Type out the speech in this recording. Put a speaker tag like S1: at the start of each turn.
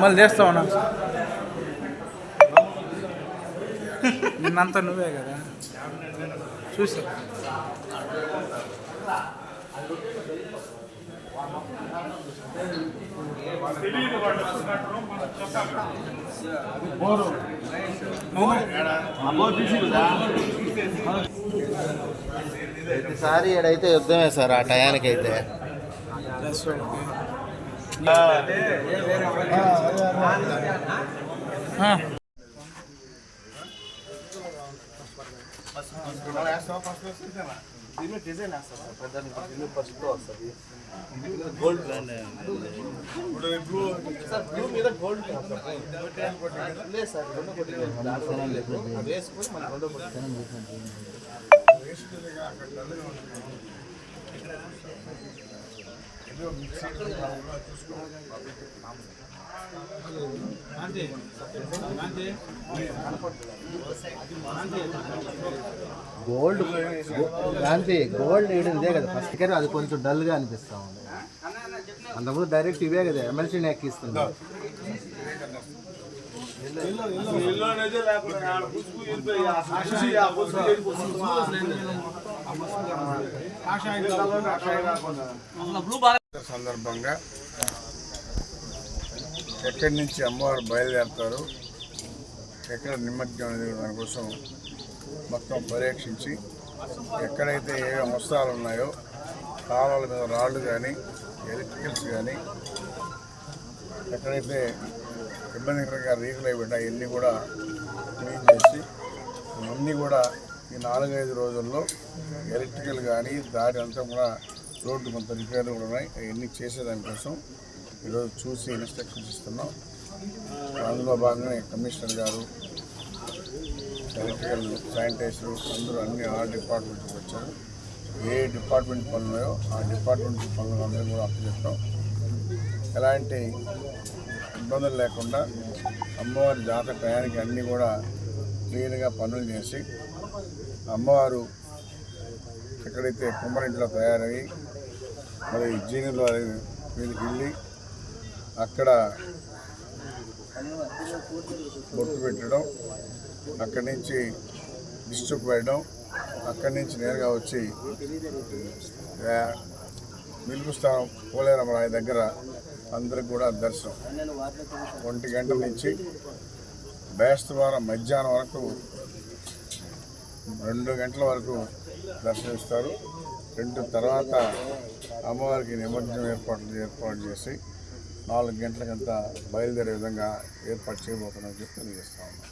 S1: వాళ్ళు చేస్తా ఉన్నాం. నిన్నంతా నువ్వే కదా. చూసా.
S2: ప్రతిసారి ఈడైతే యుద్ధమే సార్ ఆ టయానికి అయితే గోల్డ్ బ్రాండ్ బ్లూ మీద గోల్డ్ లేదు సార్ రెండో కొట్టి వేసుకొని మన రెండో కొట్టి గోల్డ్ గాంధీ గోల్డ్ వేయడం ఇదే కదా. ఫస్ట్ కానీ అది కొంచెం డల్గా అనిపిస్తా ఉంది. అంతకుముందు డైరెక్ట్ ఇవే కదా ఎమ్మెల్సీని ఎక్కిస్తుంది.
S3: సందర్భంగా ఎక్కడి నుంచి అమ్మవారు బయలుదేరతారు ఎక్కడ నిమజ్జనం దాని కోసం మొత్తం పరీక్షించి ఎక్కడైతే ఏ అవసరాలు ఉన్నాయో కాలువల మీద రాళ్ళు కానీ ఎలక్ట్రికల్స్ కానీ ఎక్కడైతే ఇబ్బందికరంగా రీకులు అయి అవన్నీ కూడా క్లీన్ చేసి ఇవన్నీ కూడా ఈ నాలుగైదు రోజుల్లో ఎలక్ట్రికల్ కానీ దారి అంతా కూడా రోడ్డు కొంత రిపేర్లు కూడా ఉన్నాయి. అవన్నీ చేసేదానికోసం ఈరోజు చూసి ఇన్స్ట్రక్షన్స్ ఇస్తున్నాం అందులో భాగంగా కమిషనర్ గారు ఎలక్ట్రికల్ శానిటైజర్ అందరూ అన్ని ఆ డిపార్ట్మెంట్కి వచ్చారు. ఏ డిపార్ట్మెంట్ పనులు ఉన్నాయో ఆ డిపార్ట్మెంట్ పనులు అందరూ కూడా అప్పచెప్పాం ఎలాంటి ఇబ్బందులు లేకుండా అమ్మవారి జాతర టయానికి అన్నీ కూడా క్లీన్గా పనులు చేసి అమ్మవారు ఎక్కడైతే కుమ్మరింట్లో తయారయ్యి మరి జీనుల మీదకి వెళ్ళి అక్కడ బొట్టు పెట్టడం అక్కడి నుంచి డిస్ట్రిక్ట్ పెట్టడం అక్కడి నుంచి నేరుగా వచ్చి ఆ, మిలుపు స్థానం పోలేరమరాయ దగ్గర. అందరికి కూడా దర్శనం. ఒంటి గంటల నుంచి బేస్తవారం మధ్యాహ్నం వరకు రెండు గంటల వరకు దర్శనమిస్తారు. రెండు తర్వాత అమ్మవారికి నిమజ్జనం ఏర్పాట్లు ఏర్పాటు చేసి నాలుగు గంటలకంతా బయలుదేరే విధంగా ఏర్పాటు చేయబోతున్నామని చెప్పి తెలియజేస్తా ఉన్నాం.